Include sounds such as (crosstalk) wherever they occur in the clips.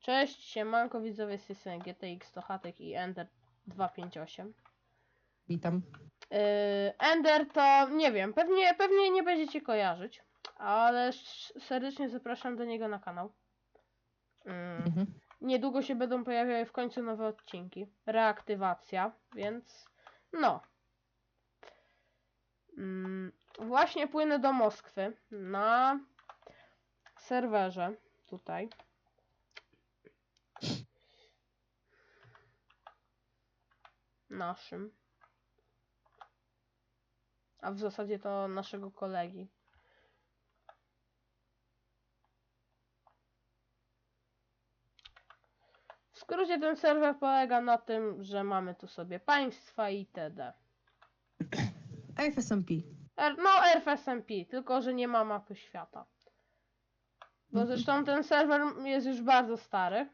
Cześć, siemanko widzowie z tej strony GTX to Hatek i Ender 258. Witam. Yy, Ender to nie wiem, pewnie, pewnie nie będziecie kojarzyć, ale serdecznie zapraszam do niego na kanał. Mm, Mhm. Niedługo się będą pojawiały w końcu nowe odcinki. Reaktywacja, więc no. Mm, właśnie płynę do Moskwy na serwerze tutaj. Naszym. A w zasadzie to naszego kolegi. W skrócie ten serwer polega na tym, że mamy tu sobie państwa itd. FSMP. R, no RFSMP, tylko że nie ma mapy świata. Bo zresztą ten serwer jest już bardzo stary.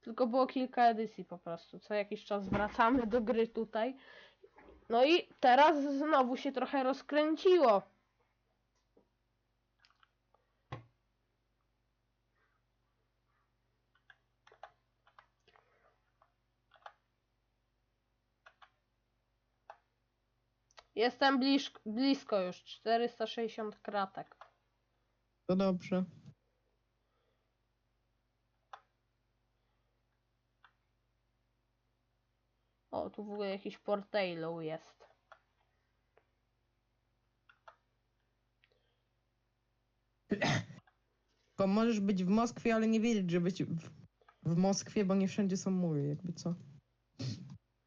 Tylko było kilka edycji po prostu. Co jakiś czas wracamy do gry tutaj. No i teraz znowu się trochę rozkręciło. Jestem bliż, blisko już. 460 kratek. To dobrze. O, tu w ogóle jakiś portailo jest. Tylko możesz być w Moskwie, ale nie wiedzieć, że być w, w Moskwie, bo nie wszędzie są mury, jakby co.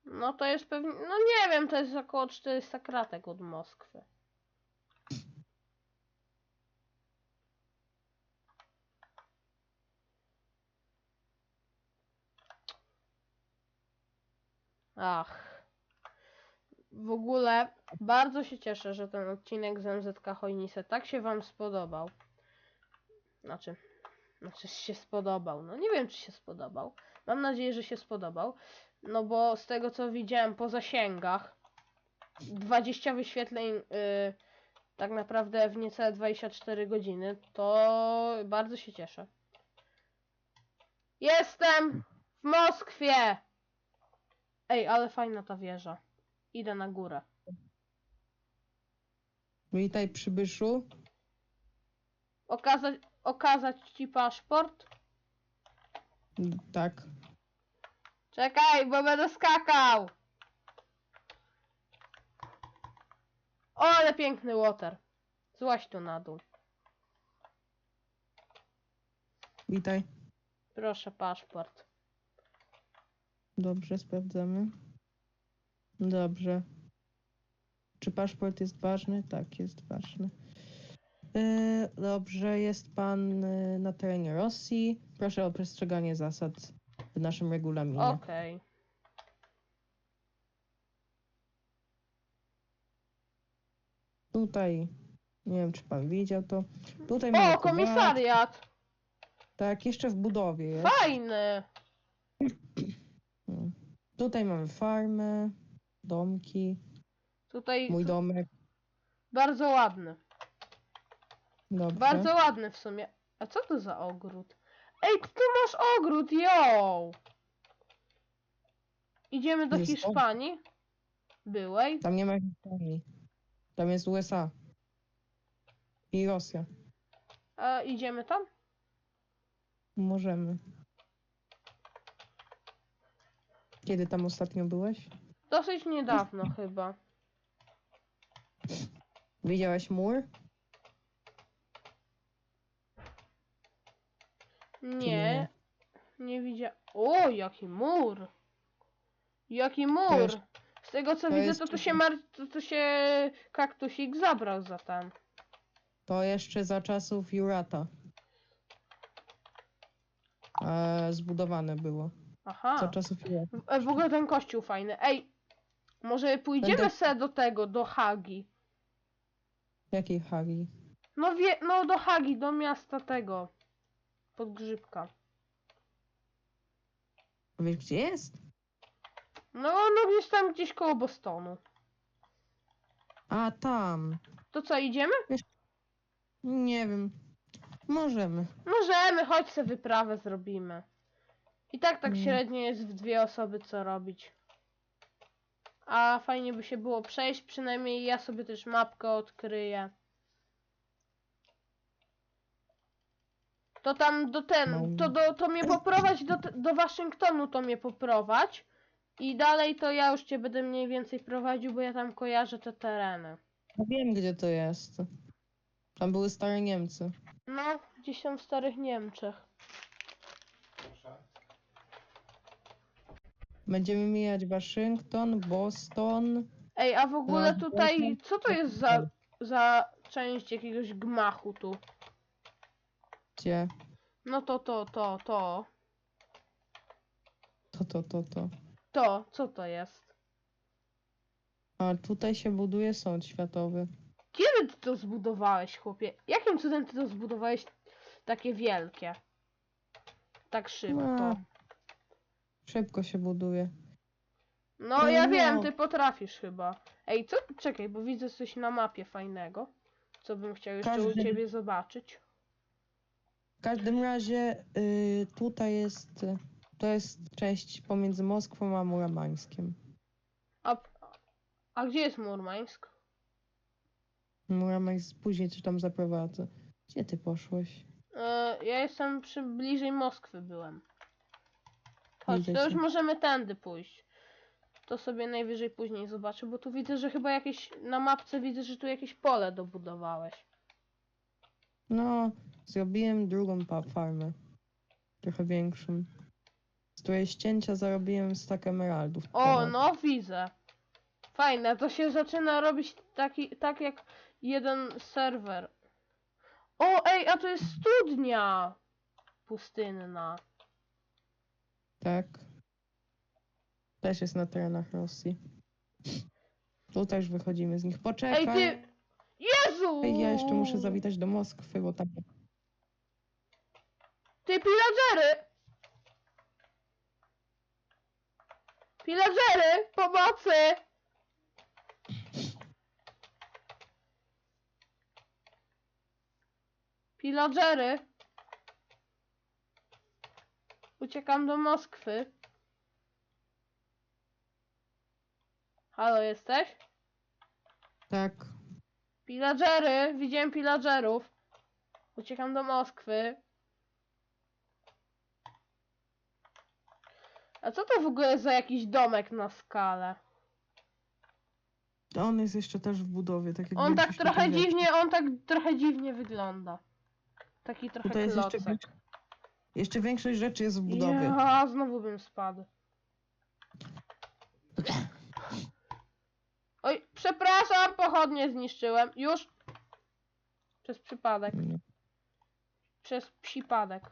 No to jest pewnie, no nie wiem, to jest około 400 kratek od Moskwy. Ach. W ogóle bardzo się cieszę, że ten odcinek z MZK Chojnice tak się wam spodobał. Znaczy, znaczy się spodobał. No nie wiem, czy się spodobał. Mam nadzieję, że się spodobał. No bo z tego co widziałem po zasięgach 20 wyświetleń y, tak naprawdę w niecałe 24 godziny, to bardzo się cieszę. Jestem w Moskwie! Ej, ale fajna ta wieża. Idę na górę. Witaj przybyszu. Okazać, okazać ci paszport? Tak. Czekaj, bo będę skakał! O, ale piękny water. Złaś tu na dół. Witaj. Proszę paszport. Dobrze, sprawdzamy. Dobrze. Czy paszport jest ważny? Tak, jest ważny. Yy, dobrze, jest pan yy, na terenie Rosji. Proszę o przestrzeganie zasad w naszym regulaminie. Okej. Tutaj, nie wiem czy pan widział to. Tutaj mamy O, kowal- komisariat! Tak, jeszcze w budowie jest. Fajny! (clears throat) Tutaj mamy farmę, domki, Tutaj mój domek. bardzo ładny. Dobrze. Bardzo ładny w sumie. A co to za ogród? Ej, ty masz ogród, yo! Idziemy do Jest Hiszpanii? Byłej? Tam nie ma Hiszpanii. Tam jest USA. I Rosja. Idziemy tam? Możemy. Kiedy tam ostatnio byłeś? Dosyć niedawno (laughs) chyba. Widziałeś mur? Nie, nie? widziałem. O, jaki mur! Jaki mur! Z tego co to widzę, jest to tu się mar... to, to się kaktusik zabrał za ten. To jeszcze za czasów Jurata. E, zbudowane było. Za Aha. czasów Jurata. W, e, w ogóle ten kościół fajny. Ej, może pójdziemy Będę- se do tego, do Hagi. Jakiej Hagi? No wie, no do Hagi, do miasta tego. Podgrzybka. Wiesz gdzie jest? No, no gdzieś tam, gdzieś koło Bostonu. A tam. To co, idziemy? Nie wiem. Możemy. Możemy, chodź se wyprawę zrobimy. I tak tak Mm. średnio jest w dwie osoby co robić. A fajnie by się było przejść, przynajmniej ja sobie też mapkę odkryję. To tam do ten, No. to, do, to mnie poprowadź do, do Waszyngtonu, to mnie poprowadź. I dalej to ja już cię będę mniej więcej prowadził, bo ja tam kojarzę te tereny. Ja wiem, gdzie to jest. Tam były stare Niemcy. No, gdzieś tam w starych Niemczech. Będziemy mijać Waszyngton, Boston. Ej, a w ogóle tutaj, co to jest za, za część jakiegoś gmachu tu? Gdzie? No to, to, to, to. To, to, to, to. To, co to jest? A tutaj się buduje sąd światowy. Kiedy ty to zbudowałeś, chłopie? Jakim cudem ty to zbudowałeś takie wielkie? Tak szybko. No, Szybko się buduje. No, no ja no. wiem, ty potrafisz chyba. Ej, co? Czekaj, bo widzę coś na mapie fajnego. Co bym chciał jeszcze u Każdy- ciebie zobaczyć. W każdym razie y, tutaj jest. y, To jest część pomiędzy Moskwą a Muramańskiem. A, a gdzie jest Murmańsk? Muramańsk później czy tam zaprowadzę. Gdzie ty poszłeś? E, ja jestem przy bliżej Moskwy byłem. Chodź, to już możemy tędy pójść. To sobie najwyżej później zobaczę, bo tu widzę, że chyba jakieś na mapce widzę, że tu jakieś pole dobudowałeś. No, zrobiłem drugą pa- farmę. Trochę większą. Z której ścięcia zarobiłem stak emeraldów. O, ponad. no widzę. Fajne, to się zaczyna robić taki, tak jak jeden serwer. O, ej, a to jest studnia pustynna. Tak. Też jest na terenach Rosji. Tu też wychodzimy z nich. Poczekaj. Ej, ty! Jezu! Ej, ja jeszcze muszę zawitać do Moskwy, bo tam... Ty pillagery! Pillagery! Pomocy! Pillagery! Uciekam do Moskwy. Halo, jesteś? Tak. Pillagery! Widziałem pillagerów. Uciekam do Moskwy. A co to w ogóle za jakiś domek na skalę? On jest jeszcze też w budowie, tak jak On tak trochę dziwnie, on tak trochę dziwnie wygląda. Taki trochę Tutaj jest jeszcze, klocek. Jeszcze większość rzeczy jest w budowie. Ja, znowu bym spadł. Oj, przepraszam, pochodnie zniszczyłem. Już. Przez przypadek. Przez przypadek.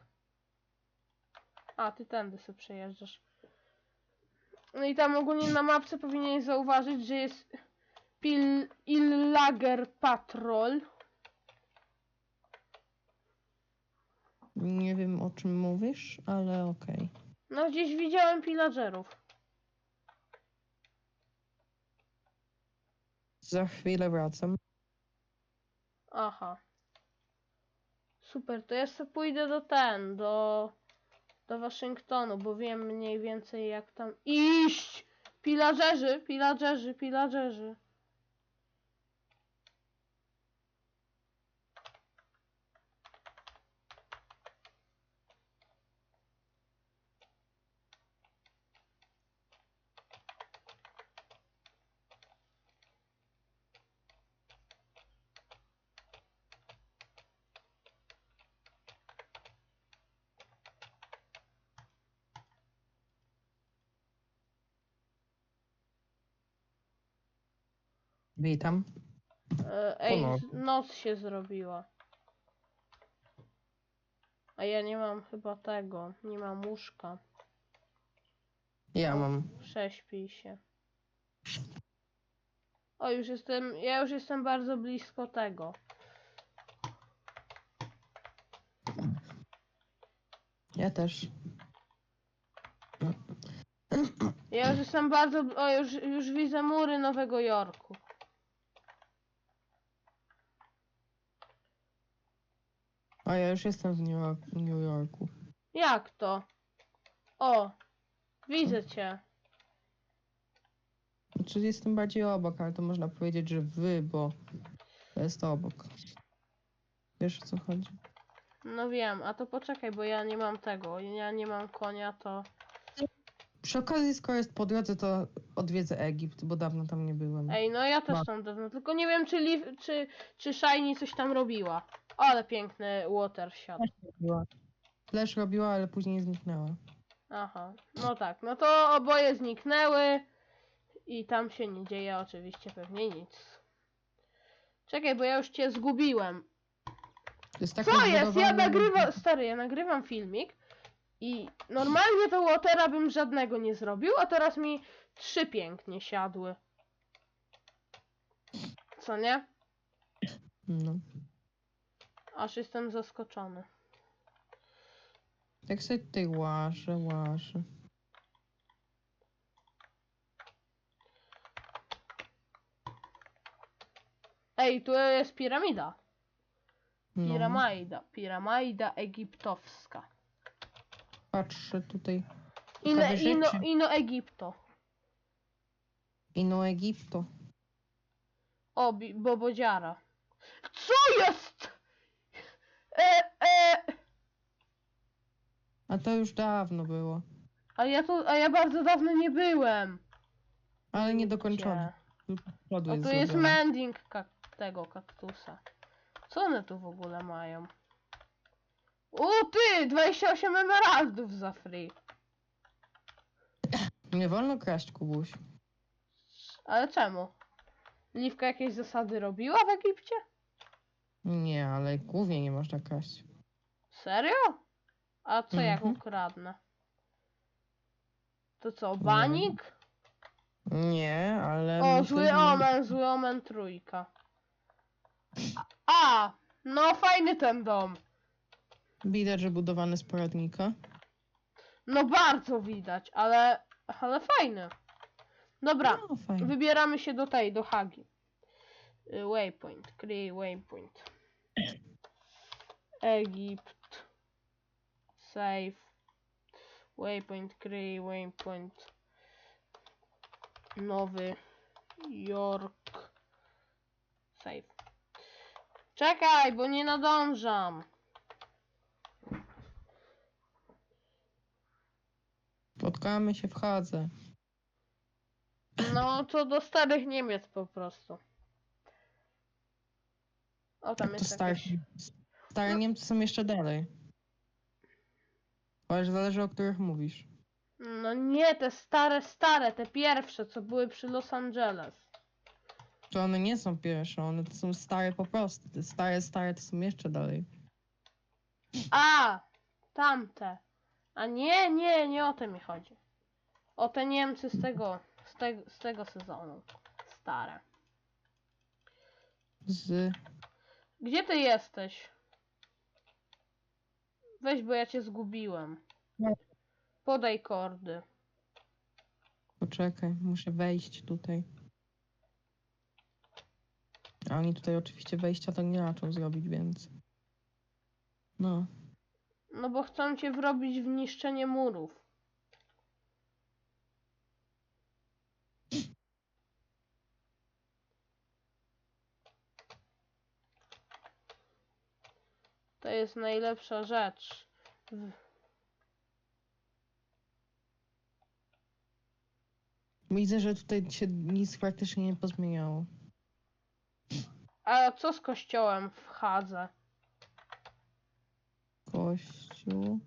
A, ty tędy sobie przejeżdżasz. No i tam ogólnie na mapce powinieneś zauważyć, że jest Pil Illager Patrol. Nie wiem o czym mówisz, ale okej. No gdzieś widziałem pillagerów. Za chwilę wracam. Aha. Super, to ja sobie pójdę do ten, do, do Waszyngtonu, bo wiem mniej więcej jak tam iść. Pillagerzy, pillagerzy, pillagerzy. Witam. E, Ej, noc się zrobiła. A ja nie mam chyba tego, nie mam łóżka. Ja mam. Prześpij się. O, już jestem, ja już jestem bardzo blisko tego. Ja też. Ja już jestem bardzo, o, już, już widzę mury Nowego Jorku. A ja już jestem w New, York, New Yorku. Jak to? O, widzę cię. Znaczy jestem bardziej obok, ale to można powiedzieć, że wy, bo to jest obok. Wiesz o co chodzi? No wiem, a to poczekaj, bo ja nie mam tego. Ja nie mam konia, to. Przy okazji, skoro jest po drodze, to odwiedzę Egipt, bo dawno tam nie byłem. Ej, no ja też tam dawno, tylko nie wiem, czy, Liv, czy, czy Shiny coś tam robiła. Ale piękny water shot. robiła. Flash robiła, ale później zniknęła. Aha, no tak, no to oboje zniknęły i tam się nie dzieje oczywiście pewnie nic. Czekaj, bo ja już cię zgubiłem. To jest taka Co jest? Ja nagrywam, stary, ja nagrywam filmik i normalnie to Watera bym żadnego nie zrobił, a teraz mi trzy pięknie siadły. Co nie? No. Aż jestem zaskoczony. Tak sobie tutaj łaszę, łaszę. Ej, tu jest piramida. No. Piramida. Piramida egiptowska. Patrzę tutaj. Ino, Ciekawe ino, rzeczy. ino Egipto. Ino Egipto. O, bi- bobodziara. Co jest? E, e, A to już dawno było. a ja tu, a ja bardzo dawno nie byłem. Ale niedokończone. Gdzie? Tu O, jest tu jest zrobione. mending kak tego kaktusa. Co one tu w ogóle mają? U ty! 28 emeraldów za free. Nie wolno kraść, Kubuś. Ale czemu? Liwka jakieś zasady robiła w Egipcie? Nie, ale głównie nie można kraść. Serio? A co jak Mhm. ukradnę? To co, banik? Nie, ale. O, myślę, zły że- omen, zły omen trójka. A, no fajny ten dom. Widać, że budowany z poradnika. No bardzo widać, ale, ale fajny. Dobra, No, fajnie. wybieramy się do tej, do Hagi. Y, Waypoint, kryj waypoint. Egipt. Save. Waypoint, kryj waypoint. Nowy Jork. Save. Czekaj, bo nie nadążam. Spotkamy się w Hadze. No to do starych Niemiec po prostu. O, tam Tak to jest stare, jakieś... stare Niemcy są jeszcze dalej. Ale zależy o których mówisz. No nie, te stare, stare, te pierwsze, co były przy Los Angeles. To one nie są pierwsze, one to są stare po prostu. Te stare, stare to są jeszcze dalej. A, tamte. A nie, nie, nie o te mi chodzi. O te Niemcy z tego, z tego, z tego sezonu. Stare. Z... Gdzie ty jesteś? Weź, bo ja cię zgubiłem. Podaj kordy. Poczekaj, muszę wejść tutaj. A oni tutaj oczywiście wejścia tak nie raczą zrobić, więc... No. No bo chcą cię wrobić w niszczenie murów. To jest najlepsza rzecz. Widzę, że tutaj się nic praktycznie nie pozmieniało. A co z kościołem w Hadze? Kościół.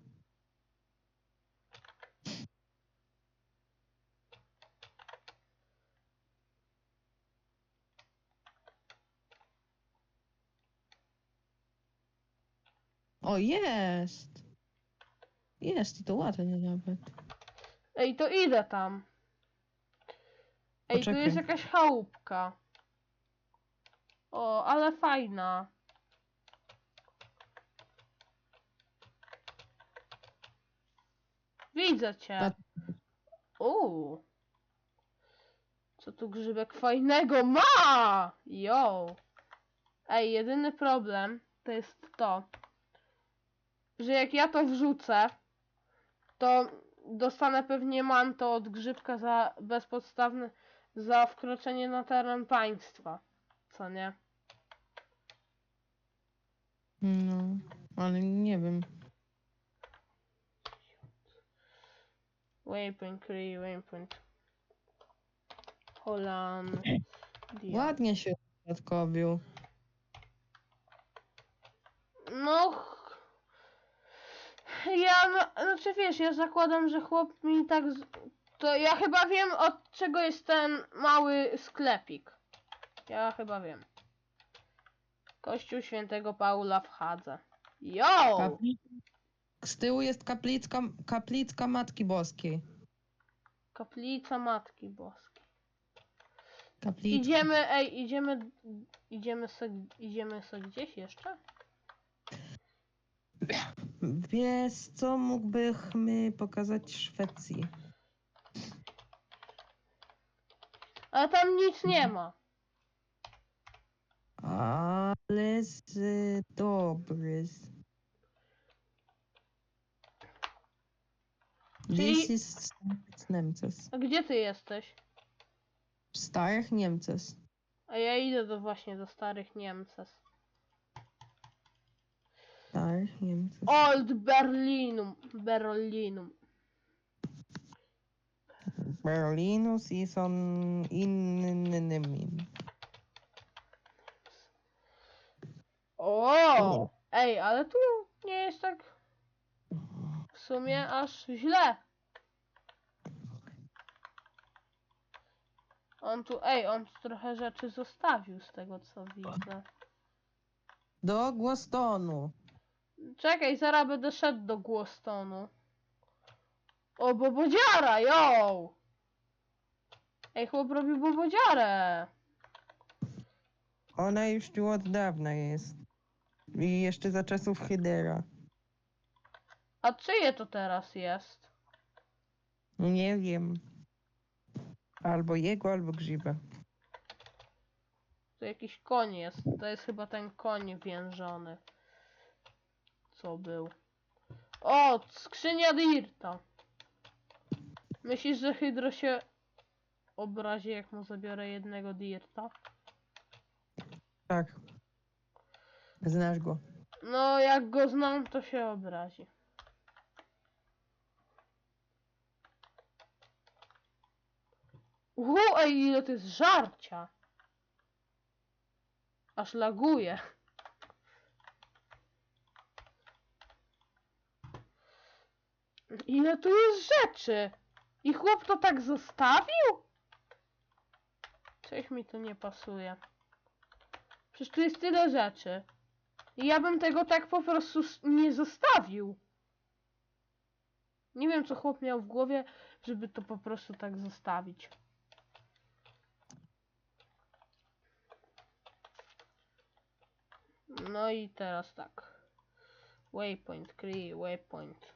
O, jest! Jest i to ładnie nawet. Ej, to idę tam. Ej, tu Poczekaj. jest jakaś chałupka. O, ale fajna. Widzę cię. Tak. Uuu. Co tu grzybek fajnego ma? Yo. Ej, jedyny problem to jest to, że jak ja to wrzucę, to dostanę pewnie manto od grzybka za bezpodstawne, za wkroczenie na teren państwa. Co nie? No, ale nie wiem. Waypoint, Cree, Waypoint. Holandia. Ładnie się dodatkowił. No. ch- Ja, no, znaczy wiesz, ja zakładam, że chłop mi tak. Z... To ja chyba wiem od czego jest ten mały sklepik. Ja chyba wiem. Kościół świętego Paula w Hadze. Yo! Z tyłu jest kaplicka, kaplicka Matki Boskiej. Kaplica Matki Boskiej. Idziemy, ej, idziemy. Idziemy se, idziemy se gdzieś jeszcze? Wiesz co mógłbyśmy pokazać Szwecji? Ale tam nic nie ma. Ale z dobry. z- Czyli- This is Niemces. A gdzie ty jesteś? W starych Niemces. A ja idę do właśnie do starych Niemców. Starych Niemces. Old Berlinum. Berlinum. Berlinus i są innymi. O! Ej, ale tu nie jest tak w sumie aż źle. On tu, ej, on tu trochę rzeczy zostawił z tego co widzę. Do Głostonu. Czekaj, zaraz będę szedł do Głostonu. O, bobodziara, yo! Ej, chłop robi bobodziarę. Ona już tu od dawna jest. I jeszcze za czasów Hydera. A czyje to teraz jest? Nie wiem. Albo jego, albo grzyba. To jakiś koń jest. To jest chyba ten koń więżony. Co był? O, skrzynia Dirta. Myślisz, że Hydro się obrazi, jak mu zabiorę jednego Dirta? Tak. Znasz go. No, jak go znam, to się obrazi. Uhu, ej, ile to jest żarcia. Aż laguje. Ile tu jest rzeczy? I chłop to tak zostawił? Coś mi tu nie pasuje. Przecież tu jest tyle rzeczy. I ja bym tego tak po prostu nie zostawił. Nie wiem, co chłop miał w głowie, żeby to po prostu tak zostawić. No i teraz tak. Waypoint, Cree, waypoint.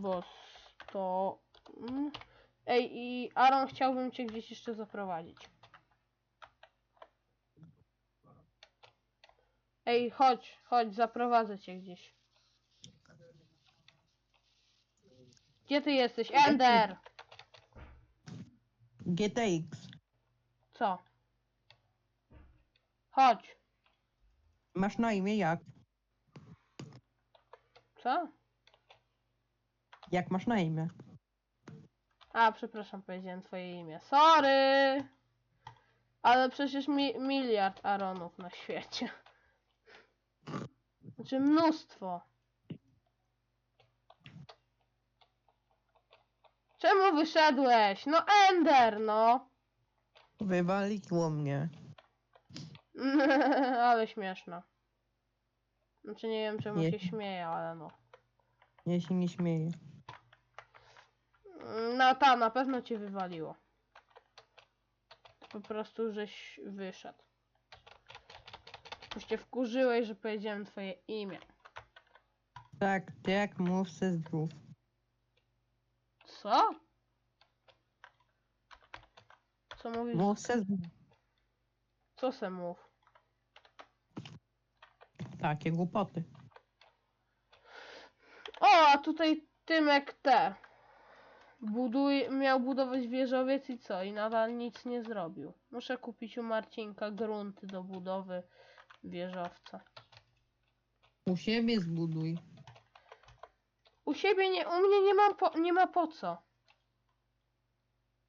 Bo to... Ej, i Aaron chciałbym cię gdzieś jeszcze zaprowadzić. Ej, chodź, chodź, zaprowadzę cię gdzieś. Gdzie ty jesteś? Ender! GTX. Co? Chodź. Masz na imię jak? Co? Jak masz na imię? A, przepraszam, powiedziałem twoje imię. Sorry! Ale przecież mi miliard Aronów na świecie. Znaczy mnóstwo. Czemu wyszedłeś? No Ender, no! Wywaliło mnie. (laughs) ale śmieszne. Znaczy nie wiem czemu Nie. się śmieję, ale no. Ja się nie śmieję. No ta, na pewno cię wywaliło. Po prostu żeś wyszedł. Już cię wkurzyłeś, że powiedziałem twoje imię. Tak, jak mów se zdrów. Co? Co mówisz? Mów se zdrów. Co se mów? Takie głupoty. O, a tutaj Tymek T. Buduj, miał budować wieżowiec i co? I nadal nic nie zrobił. Muszę kupić u Marcinka grunty do budowy wieżowca. U siebie zbuduj. U siebie nie, u mnie nie, mam po, nie ma po co.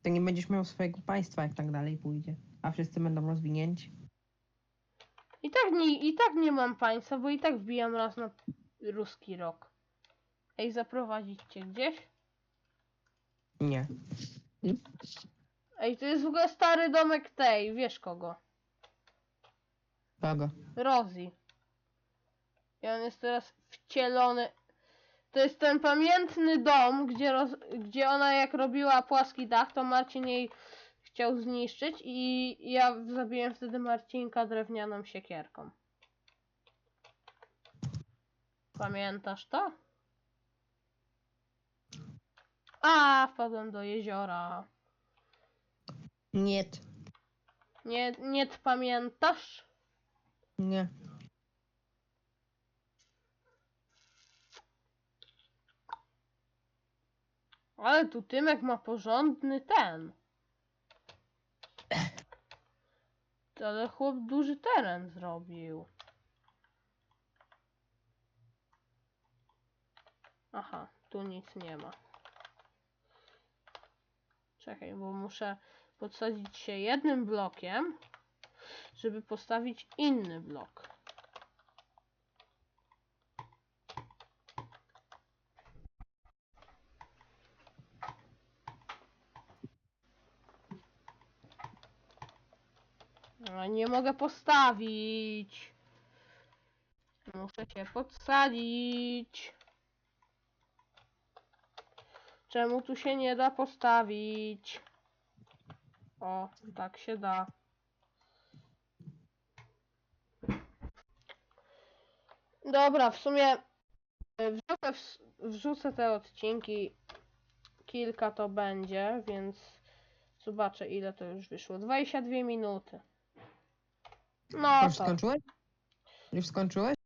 To nie będziesz miał swojego państwa, jak tak dalej pójdzie. A wszyscy będą rozwinięci. I tak nie, i tak nie mam państwa, bo i tak wbijam raz na ruski rok. Ej, zaprowadzić cię gdzieś? Nie. Ej, to jest w ogóle stary domek tej, wiesz kogo? Kogo? Rosie. I on jest teraz wcielony. To jest ten pamiętny dom, gdzie, roz... gdzie ona jak robiła płaski dach, to Marcin jej chciał zniszczyć i ja zabiłem wtedy Marcinka drewnianą siekierką. Pamiętasz to? A, wpadłem do jeziora. Nie. Nie, nie pamiętasz? Nie. Ale tu Tymek ma porządny ten. Ale chłop duży teren zrobił. Aha, tu nic nie ma. Czekaj, bo muszę podsadzić się jednym blokiem, żeby postawić inny blok. No, nie mogę postawić. Muszę się podsadzić. Czemu tu się nie da postawić? O, tak się da. Dobra, w sumie e, wrzucę, wrzucę te odcinki. Kilka to będzie, więc zobaczę ile to już wyszło. 22 minuty. No Już to. skończyłeś? Już skończyłeś?